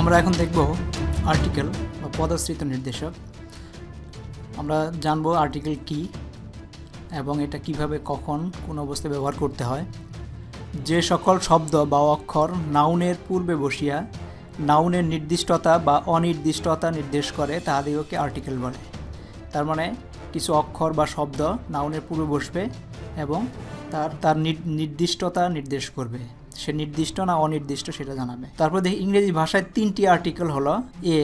আমরা এখন দেখব আর্টিকেল বা পদাশ্রিত নির্দেশক। আমরা জানব আর্টিকেল কি এবং এটা কীভাবে, কখন, কোন অবস্থায় ব্যবহার করতে হয়। যে সকল শব্দ বা অক্ষর নাউনের পূর্বে বসিয়া নাউনের নির্দিষ্টতা বা অনির্দিষ্টতা নির্দেশ করে তাহাদিগকে আর্টিকেল বলে। তার মানে কিছু অক্ষর বা শব্দ নাউনের পূর্বে বসবে এবং তার তার নির্দিষ্টতা নির্দেশ করবে। সে নির্দিষ্ট না অনির্দিষ্ট সেটা জানাবে। তারপর দেখি ইংরেজি ভাষায় তিনটি আর্টিকেল হলো এ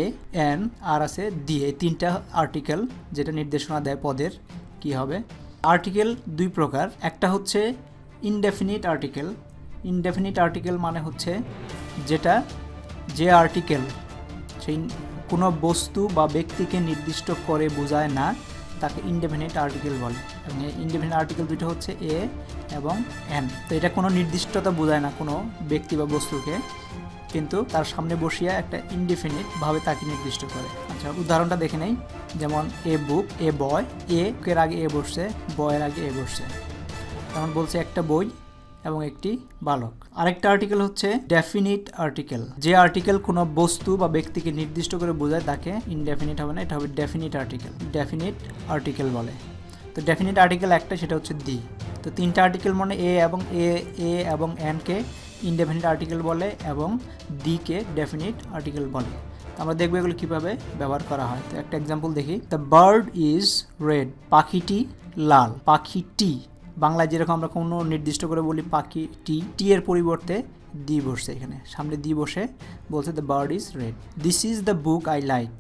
এন আর আছে দি এই তিনটা আর্টিকেল যেটা নির্দেশনা দেয় পদের কি হবে। আর্টিকেল দুই প্রকার, একটা হচ্ছে ইনডেফিনিট আর্টিকেল ইনডেফিনিট আর্টিকেল মানে হচ্ছে যেটা যে আর্টিকেল সেই কোনো বস্তু বা ব্যক্তিকে নির্দিষ্ট করে বোঝায় না, তাকে ইনডেফিনিট আর্টিকেল বলে। এবং এই আর্টিকেল দুটো হচ্ছে এ এবং এন তো এটা কোনো নির্দিষ্টতা বোঝায় না কোনো ব্যক্তি বা বস্তুকে, কিন্তু তার সামনে বসিয়া একটা ইনডিফিনিট ভাবে তাকে নির্দিষ্ট করে। আচ্ছা উদাহরণটা দেখে নেই। যেমন এ বুক এ বয় এ এর আগে এ বসছে বয়ের আগে এ বসছে। যেমন বলছে একটা বই এবং একটি বালক। আরেকটা আর্টিকেল হচ্ছে ডেফিনিট আর্টিকেল যে আর্টিকেল কোনো বস্তু বা ব্যক্তিকে নির্দিষ্ট করে বোঝায় তাকে ইনডেফিনিট হবে না, এটা হবে ডেফিনিট আর্টিকেল ডেফিনিট আর্টিকেল বলে। তো ডেফিনিট আর্টিকেল একটা, সেটা হচ্ছে দি তো তিনটা আর্টিকেল মানে এ এবং এ এ এবং এনকে ইনডেফিনিট আর্টিকেল বলে এবং দিকে ডেফিনিট আর্টিকেল বলে। আমরা দেখব এগুলো কীভাবে ব্যবহার করা হয়। তো একটা এক্সাম্পল দেখি। দ্য বার্ড ইজ রেড পাখিটি লাল। পাখিটি, বাংলায় যেরকম আমরা কোনো নির্দিষ্ট করে বলি পাখি টি টি এর পরিবর্তে দি বসছে এখানে। সামনে দি বসে বলছে the bird is red this is the book I like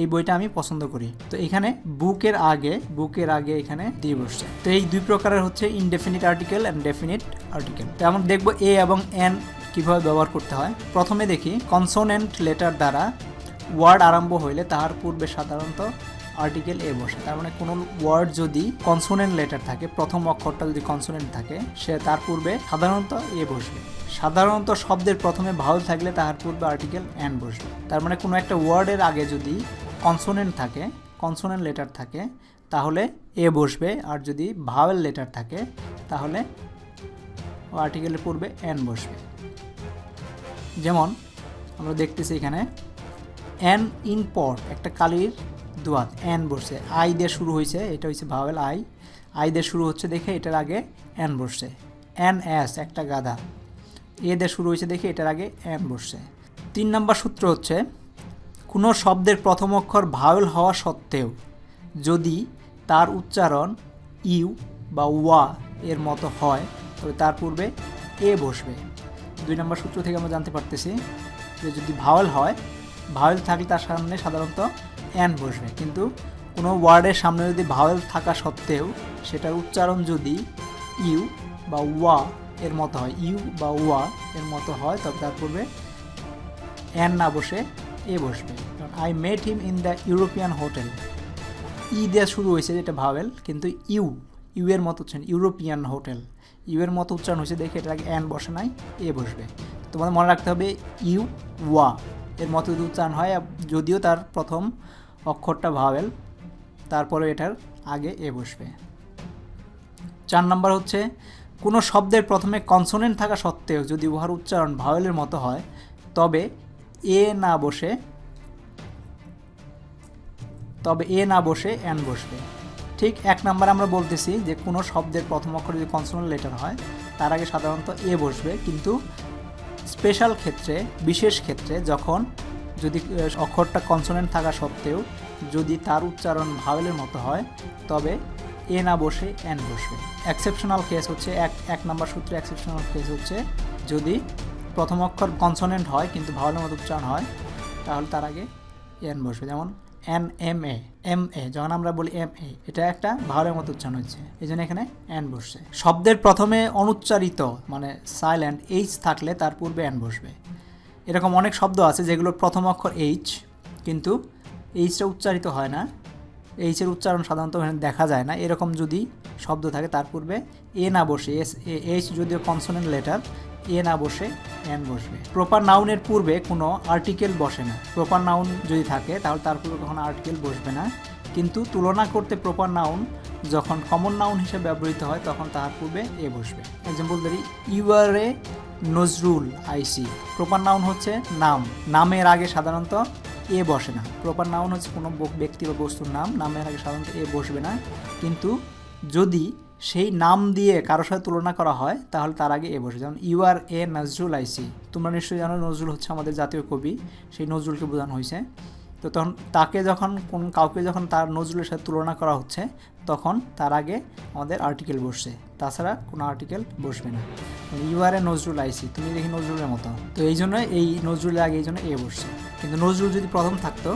এই বইটা আমি পছন্দ করি। তো এখানে বুকের আগে বুকের আগে এখানে দিয়ে বসছে। তো এই দুই প্রকারের হচ্ছে indefinite article and definite article তো আমরা দেখব এ এবং এন কীভাবে ব্যবহার করতে হয়। প্রথমে দেখি কনসোনেন্ট লেটার দ্বারা ওয়ার্ড আরম্ভ হইলে তাহার পূর্বে সাধারণত আর্টিকেল এ বসে। তার মানে কোনো ওয়ার্ড যদি কনসোনেন্ট লেটার থাকে, প্রথম অক্ষরটা যদি কনসোনেন্ট থাকে, সে তার পূর্বে সাধারণত এ বসবে। সাধারণত শব্দের প্রথমে ভাওয়াল থাকলে তাহার পূর্বে আর্টিকেল এন বসবে। তার মানে কোনো একটা ওয়ার্ডের আগে যদি কনসোনেন্ট থাকে কনসোনেন্ট লেটার থাকে, তাহলে এ বসবে। আর যদি ভাওয়েল লেটার থাকে, তাহলে আর্টিকেলের পূর্বে এন বসবে। যেমন আমরা দেখতেছি এখানে এন ইন পট একটা কালির দোয়াত এন বসছে। আই দিয়ে শুরু হয়েছে, এটা হচ্ছে ভাওয়েল আই আই দিয়ে শুরু হচ্ছে দেখে, এটার আগে এন বসছে। এন এস একটা গাধা। এ দিয়ে শুরু হয়েছে দেখে, এটার আগে এন বসছে। তিন নম্বর সূত্র হচ্ছে কোনো শব্দের প্রথম অক্ষর ভাওয়েল হওয়া সত্ত্বেও, যদি তার উচ্চারণ ইউ বা ওয়া এর মতো হয়, তবে তার পূর্বে এ বসবে। দুই নম্বর সূত্র থেকে আমরা জানতে পারতেছি যে যদি ভাওয়েল হয়, ভাওয়েল থাকলে তার সামনে সাধারণত এন বসবে। কিন্তু কোনো ওয়ার্ডের সামনে যদি ভাওয়েল থাকা সত্ত্বেও, সেটার উচ্চারণ যদি ইউ বা ওয়া এর মতো হয়, ইউ বা ওয়া এর মতো হয়, তবে তার পূর্বে এন না বসে এ বসবে। I met him in the European hotel ই দেওয়া শুরু হয়েছে যেটা ভাওয়েল, কিন্তু ইউ ইউ এর মতো উচ্চারণ ইউরোপিয়ান হোটেল ইউ এর মতো উচ্চারণ হয়েছে দেখে এটা এন বসে নাই, এ বসবে। তোমাদের মনে রাখতে হবে, ইউ, ওয়া, এর মতো যদি উচ্চারণ হয় যদিও তার প্রথম অক্ষরটা ভাওয়েল, তারপরে এটার আগে এ বসবে। চার নম্বর হচ্ছে, কোনো শব্দের প্রথমে কনসোনেন্ট থাকা সত্ত্বেও যদি উহার উচ্চারণ ভাওয়েলের মতো হয়, তবে এ না বসে, তবে এ না বসে এন বসবে। ঠিক এক নাম্বার আমরা বলতেছি যে, কোনো শব্দের প্রথম অক্ষর যদি কনসোনেন্ট লেটার হয়, তার আগে সাধারণত এ বসবে। কিন্তু স্পেশাল ক্ষেত্রে, বিশেষ ক্ষেত্রে যখন যদি অক্ষরটা কনসোনেন্ট থাকা সত্ত্বেও যদি তার উচ্চারণ ভাওয়েলের মতো হয়, তবে এ না বসে এন বসবে। এক্সেপশনাল কেস হচ্ছে এক এক নাম্বার সূত্রে এক্সেপশনাল কেস হচ্ছে যদি প্রথম অক্ষর কনসোনেন্ট হয়, কিন্তু ভাওয়েলের মতো উচ্চারণ হয়, তাহলে তার আগে এন বসবে। যেমন an M A M A যখন আমরা বলি এম এ এটা একটা ভাওয়ালের মতো উচ্চারণ হচ্ছে এই জন্য এখানে এন বসছে। শব্দের প্রথমে অনুচ্চারিত মানে সাইলেন্ট এইচ থাকলে তার পূর্বে এন বসবে। এরকম অনেক শব্দ আছে যেগুলোর প্রথম অক্ষর এইচ কিন্তু এইচটা উচ্চারিত হয় না। এইচের উচ্চারণ সাধারণত দেখা যায় না। এরকম যদি শব্দ থাকে, তার পূর্বে এ না বসে। এস এইচ যদিও কনসোনেন্ট লেটার এ না বসে, এন বসবে। প্রপার নাউনের পূর্বে কোনো আর্টিকেল বসে না। প্রপার নাউন যদি থাকে, তাহলে তার পূর্বে কখনো আর্টিকেল বসবে না। কিন্তু তুলনা করতে প্রপার নাউন যখন কমন নাউন হিসেবে ব্যবহৃত হয়, তখন তার পূর্বে এ বসবে। এক্সাম্পল ধরি ইউ আর এ নজরুল আইসি প্রপার নাউন হচ্ছে নাম। নামের আগে সাধারণত এ বসে না। প্রপার নাউন হচ্ছে কোনো ব্যক্তি বা বস্তুর নাম। নামের আগে সাধারণত এ বসবে না। কিন্তু যদি সেই নাম দিয়ে কারোর সাথে তুলনা করা হয়, তাহলে তার আগে এ বসে। যেমন ইউ আর এ নজরুল আইসি তোমরা নিশ্চয়ই জানো, নজরুল হচ্ছে আমাদের জাতীয় কবি, সেই নজরুলকে বোঝানো হয়েছে। তো তখন তাকে যখন, কোন কাউকে যখন তার নজরুলের সাথে তুলনা করা হচ্ছে, তখন তার আগে আমাদের আর্টিকেল বসছে। তাছাড়া কোনো আর্টিকেল বসবে না। ইউ আর এ নজরুল আইসি তুমি দেখি নজরুলের মতো। তো এই জন্য এই নজরুলের আগে এই জন্য এ বসছে। কিন্তু নজরুল যদি প্রথম থাকতো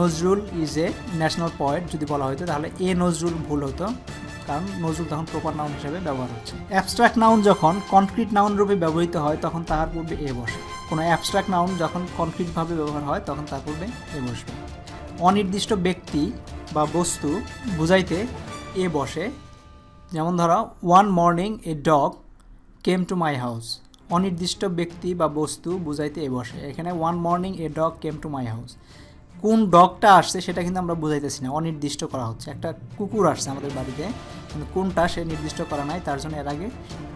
Nazrul is a national poet যদি বলা হতো তাহলে এ নজরুল ভুল হতো। কারণ নজরুল তখন প্রপার নাউন হিসেবে ব্যবহার হচ্ছে। অ্যাবস্ট্রাক্ট নাউন যখন কনক্রিট নাউন রূপে ব্যবহৃত হয়, তখন তাহার পূর্বে এ বসে। কোনো অ্যাবস্ট্রাক্ট নাউন যখন কনক্রিটভাবে ব্যবহার হয়, তখন তার পূর্বে এ বসবে। অনির্দিষ্ট ব্যক্তি বা বস্তু বুঝাইতে এ বসে। যেমন ধরো one morning a dog came to my house অনির্দিষ্ট ব্যক্তি বা বস্তু বুঝাইতে এ বসে। এখানে one morning a dog came to my house কোন ডগটা আসছে সেটা কিন্তু আমরা বুঝাইতেছি না, অনির্দিষ্ট করা হচ্ছে। একটা কুকুর আসছে আমাদের বাড়িতে, কিন্তু কোনটা সে নির্দিষ্ট করা নাই, তার জন্য এর আগে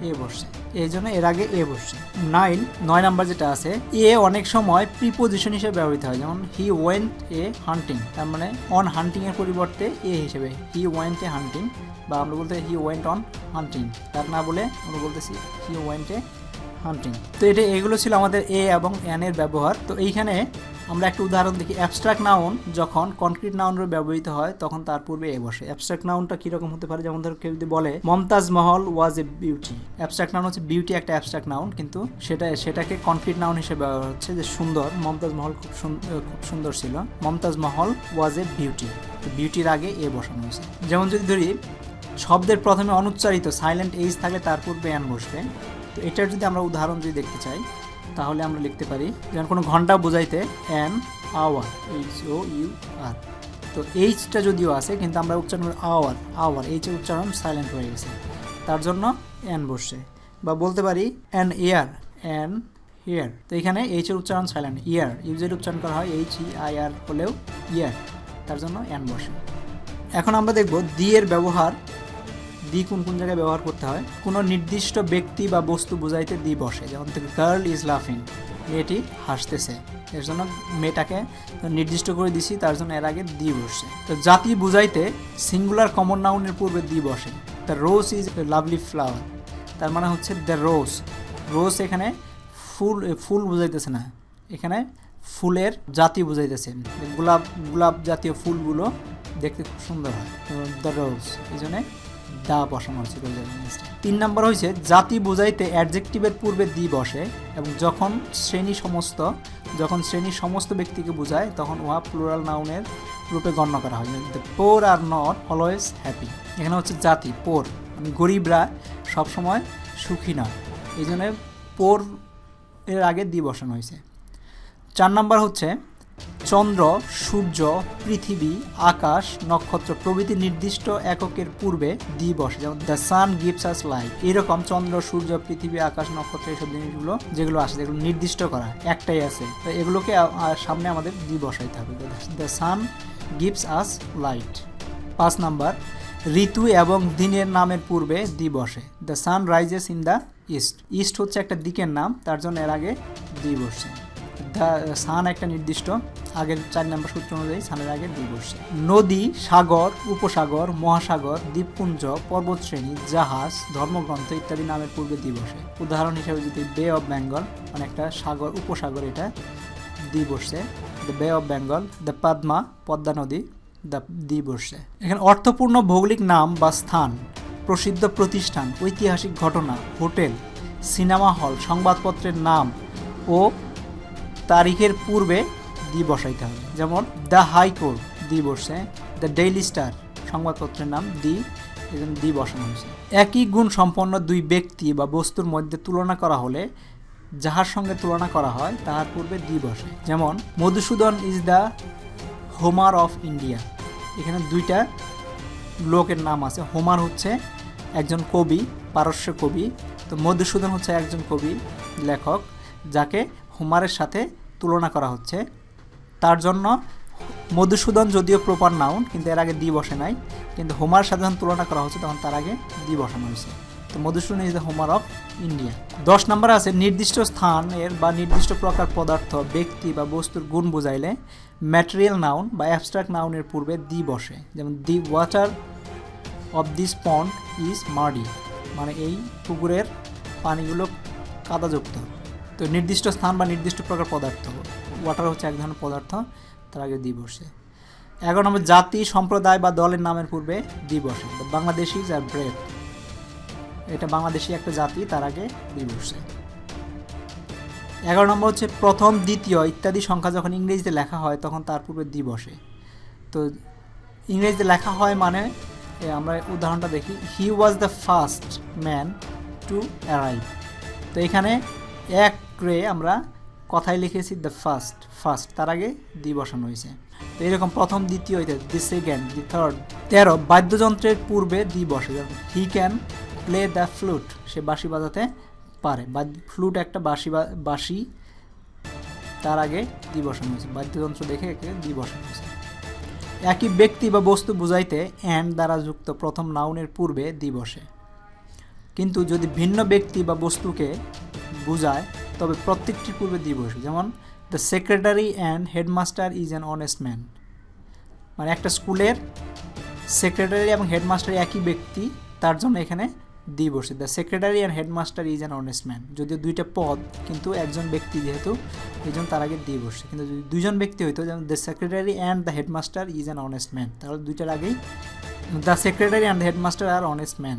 এ বসছে। এই জন্য এর আগে এ বসছে। নাইন, নয় নাম্বার যেটা আছে, এ অনেক সময় প্রিপোজিশন হিসেবে ব্যবহৃত হয়। যেমন হি ওয়েন্ট এ হান্টিং তার মানে অন হান্টিং এর পরিবর্তে এ হিসেবে হি ওয়েন্ট এ হান্টিং বা আমরা বলতে হি ওয়েন্ট অন হান্টিং তার না বলে আমরা বলতেছি হি ওয়েন্ট এ হান্টিং তো এটা এগুলো ছিল আমাদের এ এবং এন এর ব্যবহার। তো এইখানে আমরা একটা উদাহরণ দেখি। অ্যাবস্ট্রাক্ট নাউন যখন কনক্রিট নাউন রূপে ব্যবহৃত হয়, তখন তার পূর্বে এ বসে। অ্যাবস্ট্রাক্ট নাউনটা কীরকম হতে পারে? যেমন ধর কেউ যদি বলে, Mumtaz Mahal was a beauty abstract noun হচ্ছে বিউটি একটা অ্যাবস্ট্রাক্ট নাউন কিন্তু সেটা, সেটাকে কনক্রিট নাউন হিসেবে ব্যবহার হচ্ছে যে সুন্দর। মমতাজ মহল খুব খুব সুন্দর ছিল। Mumtaz Mahal was a beauty বিউটির আগে এ বসানো হয়েছে। যেমন যদি ধরি, শব্দের প্রথমে অনুচ্চারিত সাইলেন্ট এইজ থাকলে তার পূর্বে অ্যান বসবে। তো এটার যদি আমরা উদাহরণ যদি দেখতে চাই, তাহলে আমরা লিখতে পারি, যেমন কোনো ঘণ্টা বোঝাইতে an hour H O U R তো এইচটা যদিও আছে, কিন্তু আমরা উচ্চারণ করি আওয়ার আওয়ার এইচের উচ্চারণ সাইলেন্ট হয়ে গেছে। তার জন্য অ্যান বসছে। বা বলতে পারি অ্যান এয়ার অ্যান হিয়ার তো এখানে এইচের উচ্চারণ সাইলেন্ট ইয়ার ইউজের উচ্চারণ করা হয় এইচ ই আই আর হলেও ইয়ার তার জন্য অ্যান বসে। এখন আমরা দেখব দি এর ব্যবহার দি কোন কোন জায়গায় ব্যবহার করতে হয়, কোনো নির্দিষ্ট ব্যক্তি বা বস্তু বোঝাইতে দি বসে। যেমন গার্ল ইজ লাফিং মেয়েটি হাসতেছে। এর জন্য মেয়েটাকে নির্দিষ্ট করে দিছি, তার জন্য এর আগে দি বসছে। তো জাতি বুঝাইতে সিঙ্গুলার কমন নাউনের পূর্বে দি বসে। The rose is lovely flower তার মানে হচ্ছে দ্য রোজ রোজ এখানে ফুল ফুল বুঝাইতেছে না, এখানে ফুলের জাতি বুঝাইতেছে। গোলাপ গোলাপ জাতীয় ফুলগুলো দেখতে খুব সুন্দর হয়। দ্য রোজ এই জন্য দা বসানো হচ্ছে রোজের জিনিসটা তিন নম্বর হয়েছে জাতি বোঝাইতে অ্যাডজেক্টিভের পূর্বে দি বসে এবং যখন শ্রেণি সমস্ত, যখন শ্রেণির সমস্ত ব্যক্তিকে বোঝায়, তখন উহা প্লুরাল নাউনের রূপে গণ্য করা হয়। The poor are not always happy এখানে হচ্ছে জাতি পোর মানে গরিবরা সবসময় সুখী নয়। এই জন্য পোর এর আগে দি বসানো হয়েছে। চার নম্বর হচ্ছে চন্দ্র, সূর্য, পৃথিবী, আকাশ, নক্ষত্র প্রভৃতি নির্দিষ্ট এককের পূর্বে দি বসে যেমন the sun gives us light এরকম চন্দ্র, সূর্য, পৃথিবী, আকাশ, নক্ষত্র এইসব জিনিসগুলো যেগুলো আছে যেগুলো নির্দিষ্ট করা, একটাই আছে। তো এগুলোকে সামনে আমাদের দি বসাইতে হবে। The sun gives us light পাঁচ নাম্বার, ঋতু এবং দিনের নামের পূর্বে দি বসে the sun rises in the east east হচ্ছে একটা দিকের নাম, তার জন্য এর আগে দি বসছে দ্য সান একটা নির্দিষ্ট, আগের চার নম্বর সূত্র অনুযায়ী সানের আগে দি বসছে নদী, সাগর, উপসাগর, মহাসাগর, দ্বীপপুঞ্জ, পর্বতশ্রেণী, জাহাজ, ধর্মগ্রন্থ ইত্যাদি নামের পূর্বে দি বসে উদাহরণ হিসেবে যদি বে অফ বেঙ্গল একটা সাগর, উপসাগর, এটা দি বসছে the bay of Bengal the Padma Padma নদী দ্য দি বসছে এখানে অর্থপূর্ণ ভৌগোলিক নাম বা স্থান, প্রসিদ্ধ প্রতিষ্ঠান, ঐতিহাসিক ঘটনা, হোটেল, সিনেমা হল, সংবাদপত্রের নাম ও তারিখের পূর্বে দি বসাইতে হবে। যেমন, দ্য হাইকোর্ট দি বসছে দ্য ডেইলি স্টার সংবাদপত্রের নাম দি এজন্য দি বসানো হয়েছে। একই গুণ সম্পন্ন দুই ব্যক্তি বা বস্তুর মধ্যে তুলনা করা হলে, যাহার সঙ্গে তুলনা করা হয়, তাহার পূর্বে দি বসে যেমন, Madhusudan is the Homer of India. এখানে দুইটা লোকের নাম আছে। হোমার হচ্ছে একজন কবি, পারস্য কবি। তো মধুসূদন হচ্ছে একজন কবি, লেখক, যাকে হোমারের সাথে তুলনা করা হচ্ছে। তার জন্য মধুসূদন যদিও প্রপার নাউন কিন্তু এর আগে দি বসে নাই। কিন্তু হোমার সাথে যখন তুলনা করা হচ্ছে, তখন তার আগে দি বসানো হয়েছে। তো Madhusudan is the Homer of India দশ নম্বর আছে, নির্দিষ্ট স্থানের বা নির্দিষ্ট প্রকার পদার্থ, ব্যক্তি বা বস্তুর গুণ বোঝাইলে ম্যাটেরিয়াল নাউন বা অ্যাবস্ট্রাক্ট নাউনের পূর্বে দি বসে। যেমন the water of this pond is muddy মানে এই পুকুরের পানিগুলো কাদাযুক্ত। তো নির্দিষ্ট স্থান বা নির্দিষ্ট প্রকার পদার্থ ওয়াটার হচ্ছে এক ধরনের পদার্থ, তার আগে দি বসে এগারো নম্বর, জাতি, সম্প্রদায় বা দলের নামের পূর্বে দি বসে বাংলাদেশি আর ব্রেভ এটা বাংলাদেশি একটা জাতি, তার আগে দি বসে এগারো নম্বর হচ্ছে প্রথম, দ্বিতীয় ইত্যাদি সংখ্যা যখন ইংরেজিতে লেখা হয়, তখন তার পূর্বে দি বসে তো ইংরেজিতে লেখা হয় মানে আমরা উদাহরণটা দেখি he was the first man to arrive তো এখানে এক রে আমরা কথায় লিখেছি দ্য ফার্স্ট ফার্স্ট তার আগে দি বসানো হয়েছে। তো এরকম প্রথম, দ্বিতীয় হইতে দি সেকেন্ড দি থার্ড তেরো, বাদ্যযন্ত্রের পূর্বে দি বসে he can play the flute সে বাঁশি বাজাতে পারে। ফ্লুট একটা বাঁশি বাঁশি, তার আগে দি বসানো হয়েছে। বাদ্যযন্ত্র দেখে একে দি বসানো হয়েছে। একই ব্যক্তি বা বস্তু বুঝাইতে অ্যান্ড দ্বারা যুক্ত প্রথম নাউনের পূর্বে দি বসে। কিন্তু যদি ভিন্ন ব্যক্তি বা বস্তুকে বোঝায় তবে প্রত্যেকটির পূর্বে দি বসে যেমন the secretary and headmaster is an honest man মানে একটা স্কুলের সেক্রেটারি এবং হেডমাস্টার একই ব্যক্তি, তার জন্য এখানে দি বসে। The secretary and headmaster is an honest man যদিও দুইটা পদ, কিন্তু একজন ব্যক্তি যেহেতু এই জন্য তার আগে দি বসে। কিন্তু যদি দুইজন ব্যক্তি হইতো, যেমন the secretary and the headmaster is an honest man তাহলে দুইটার আগেই the secretary and the headmaster R honest man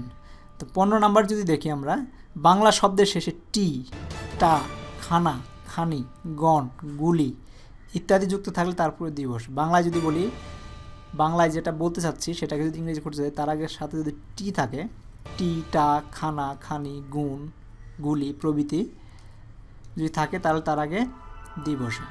তো পনেরো নাম্বার যদি দেখি আমরা, বাংলা শব্দের শেষে টি টা খানা, খানি, গণ, গুলি ইত্যাদি যুক্ত থাকলে তারপরে দিবস। বাংলায় যদি বলি, বাংলায় যেটা বলতে চাচ্ছি, সেটাকে যদি ইংরেজি করতে চাই, তার আগে সাথে যদি টি থাকে, টি, টা, খানা, খানি, গুণ, গুলি প্রভৃতি যদি থাকে, তাহলে তার আগে দি বসে